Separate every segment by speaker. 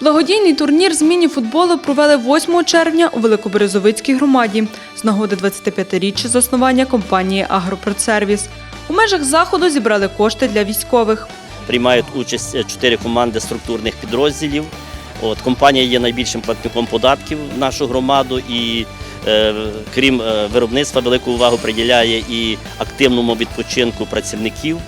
Speaker 1: Благодійний турнір з міні-футболу провели 8 червня у Великоберезовицькій громаді з нагоди 25-річчя заснування компанії «Агропродсервіс». У межах заходу зібрали кошти для військових.
Speaker 2: приймають участь е, чотири команди структурних підрозділів. От, компанія є найбільшим платником податків в нашу громаду і е, крім е, виробництва, велику увагу приділяє і активному відпочинку працівників,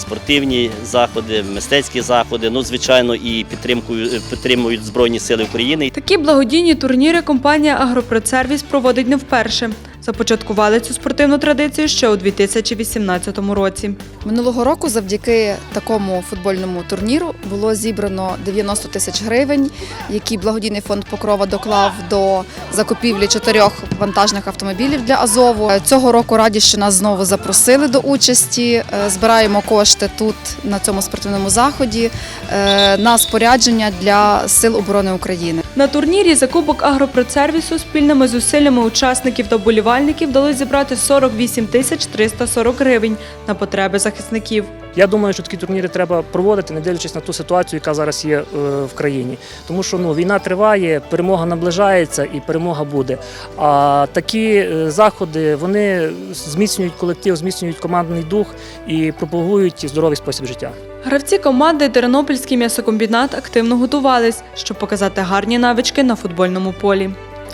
Speaker 2: спортивні заходи, мистецькі заходи, ну, звичайно, і підтримкою, е, підтримують Збройні Сили України.
Speaker 1: Такі благодійні турніри компанія «Агропродсервіс» проводить не вперше. Започаткували цю спортивну традицію ще у 2018 році.
Speaker 3: Минулого року завдяки такому футбольному турніру було зібрано 90 тисяч гривень, які благодійний фонд Покрова доклав до закупівлі чотирьох вантажних автомобілів для Азову. Цього року раді, що нас знову запросили до участі. Е, Збираємо кошти тут на цьому спортивному заході е, на спорядження для сил оборони України.
Speaker 1: На турнірі закупок агропродсервісу спільними зусиллями учасників та болівальників вдалося зібрати 48 тисяч 340 гривень на потреби захисників.
Speaker 4: Я думаю, що такі турніри треба проводити, не дивлячись на ту ситуацію, яка зараз є е, в країні. Тому що ну, війна триває, перемога наближається і перемога буде. А такі е, заходи вони зміцнюють колектив, зміцнюють командний дух і пропагують здоровий спосіб життя.
Speaker 1: Гравці команди Тернопільський м'ясокомбінат активно готувались, щоб показати гарні навички на футбольному полі.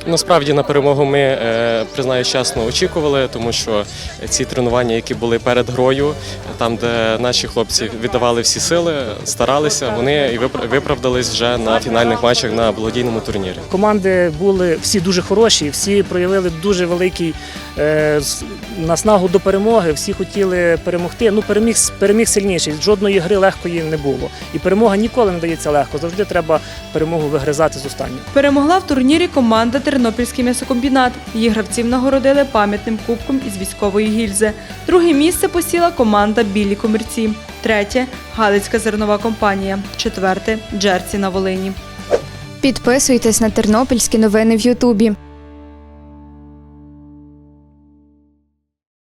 Speaker 5: Насправді на перемогу ми е, признаюсь чесно очікували, тому що ці тренування, які були перед грою, там де наші хлопці віддавали всі сили, старалися, вони і випра- виправдались вже на фінальних матчах на благодійному турнірі.
Speaker 4: Команди були всі дуже хороші, всі проявили дуже великий е, наснагу до перемоги, всі хотіли перемогти. Ну, переміг, переміг сильніший. Жодної гри легкої не було. І перемога ніколи не дається легко. Завжди треба перемогу вигризати з останнього.
Speaker 1: Перемогла в турнірі команда Тернопільський м'ясокомбінат. Її гравців нагородили пам'ятним кубком із військової гільзи. Друге місце посіла команда Білі комірці. Третє Галицька зернова компанія. Четверте Джерсі на Волині.
Speaker 6: Підписуйтесь на тернопільські новини в Ютубі.